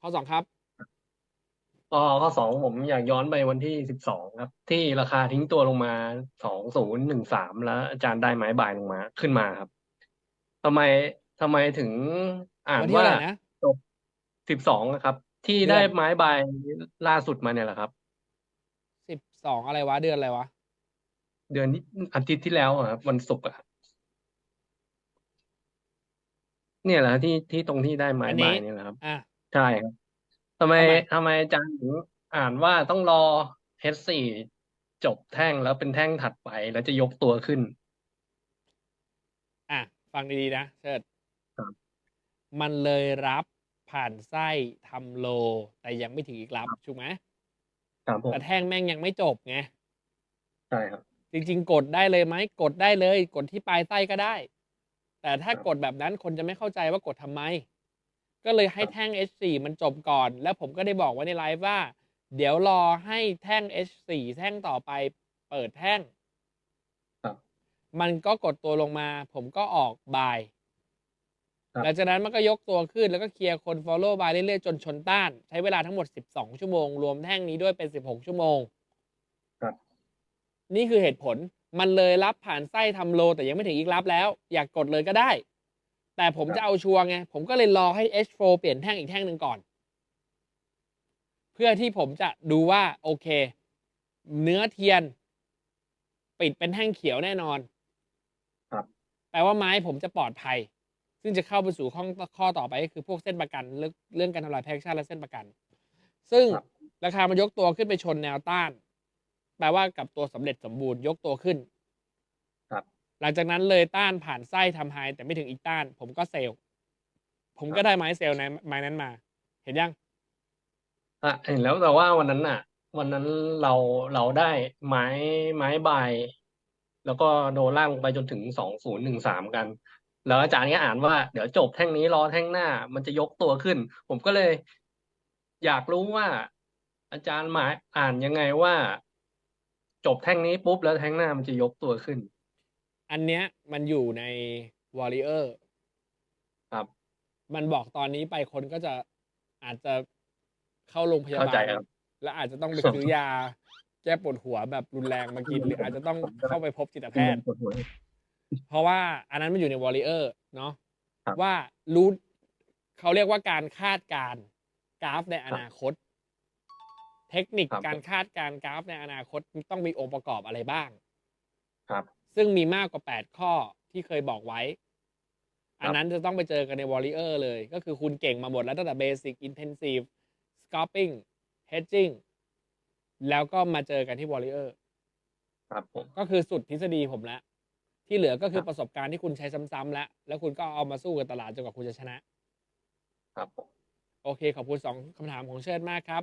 ข้อสองครับก็ข้อสองผมอยากย้อนไปวันที่สิบสองครับ ที่ราคาทิ้งตัวลงมาสองศูนย์หนึ่งสามแล้ว อาจารย์ได้ไม้บ่ายลงมาขึ้นมาครับทำไมทำไมถึงอ่านวันที่ว่าเท่าไหร่นะจบสิบสองครับ ที่เดือนได้ไม้บ่ายล่าสุดมาเนี่ยแหละครับสิบสองอะไรวะเดือนอะไรวะเดือนนี้อาทิตย์ที่แล้วอะครับวันศุกร์อะครับเนี่ยแหละที่ที่ตรงที่ได้ไม้อันนี้บ่ายเนี่ยแหละครับ อะ ใช่ครับทำไมทำไม ทำไมอาจารย์ถึงอ่านว่าต้องรอ H4 จบแท่งแล้วเป็นแท่งถัดไปแล้วจะยกตัวขึ้น อะ ฟังดีๆนะเชิดครับ มันเลยรับผ่านไส้ทำโล แต่ยังไม่ถึงอีกรับถูกไหมครับผมแต่แท่งแม่งยังไม่จบไง ใช่ครับ จริงๆ กดได้เลยไหมกดได้เลย กดที่ปลายไส้ก็ได้ แต่ถ้าครับ กดแบบนั้นคนจะไม่เข้าใจว่ากดทำไม ก็เลยให้ครับแท่ง H4 มันจบก่อน แล้วผมก็ได้บอกไว้ในไลฟ์ว่า เดี๋ยวรอให้แท่ง H4 แท่งต่อไปเปิดแท่งครับมันก็กดตัวลงมา ผมก็ออกบายครับหลังจากนั้นมันก็ยกตัวขึ้นแล้วก็เคลียร์คน follow บายเรื่อยๆ จนชนต้าน ใช้เวลาทั้งหมด 12 ชั่วโมง รวมแท่งนี้ด้วยเป็น 16 ชั่วโมงครับนี่คือเหตุผลมันเลยรับผ่านไส้ทำโล แต่ยังไม่ถึงอีกรับแล้ว อยากกดเลยก็ได้ แต่ผมจะเอาชัวร์ไง ผมก็เลยรอให้ H4 เปลี่ยนแท่งอีกแท่งหนึ่งก่อน เพื่อที่ผมจะดูว่าโอเค เนื้อเทียน ปิดเป็นแท่งเขียวแน่นอน ครับ แปลว่าไม้ผมจะปลอดภัย ซึ่งจะเข้าไปสู่ข้อข้อต่อไปก็คือพวกเส้นประกัน เรื่องเรื่องการทำลายแพคชั่นและเส้นประกัน ซึ่งครับราคามันยกตัวขึ้นไปชนแนวต้าน แปลว่ากับตัวสำเร็จสมบูรณ์ยกตัวขึ้นครับ หลังจากนั้นเลยต้านผ่านไส้ทำไฮแต่ไม่ถึงอีกต้าน ผมก็เซลล์ผมก็ได้ไม้เซลล์ในไม้นั้นมา เห็นยังอะเห็นแล้วแต่ว่าวันนั้นน่ะ วันนั้นเราเราได้ไม้ไม้บายแล้วก็โดนล่างลงไปจนถึงสองศูนย์หนึ่งสามกัน แล้วอาจารย์ก็อ่านว่าเดี๋ยวจบแท่งนี้รอแท่งหน้า มันจะยกตัวขึ้น ผมก็เลย อยากรู้ว่า อาจารย์หมายอ่านยังไงว่า จบแท่งนี้ปุ๊บแล้วแท่งหน้ามันจะยกตัวขึ้น อันเนี้ยมันอยู่ใน Warrior ครับ มันบอกตอนนี้ไปคนก็จะอาจจะเข้าโรงพยาเข้าบาใจล ครับ และอาจจะต้องไปซื้อยา แก้ปวดหัวแบบรุนแรงมากิน หรืออาจจะต้องเข้าไปพบจิตแพทย์ปวดหัวเพราะว่าอันนั้นมันอยู่ใน Warrior เนาะครับว่ารู้เขาเรียกว่าการคาดการณ์กราฟในอนาคต เทคนิคครับการคาดการณ์กราฟในอนาคตต้องมีองค์ประกอบอะไรบ้างครับ ซึ่งมีมากกว่า 8 ข้อที่เคยบอกไว้ครับอันนั้นจะต้องไปเจอกันใน Warrior เลย ก็คือคุณเก่งมาหมดแล้วตั้งแต่ Basic Intensive Scalping Hedging แล้วก็มาเจอกันที่ Warrior ครับผมก็คือสุดทฤษฎีผมแล้ว ที่เหลือก็คืคอรับประสบการณ์ที่คุณใช้ซ้ำๆแล้ว แล้วคุณก็เอามาสู้กับตลาดจนกว่าคุณจะชนะ ครับผมโอเค ขอบคุณสองคำถามของเชิดมากครับ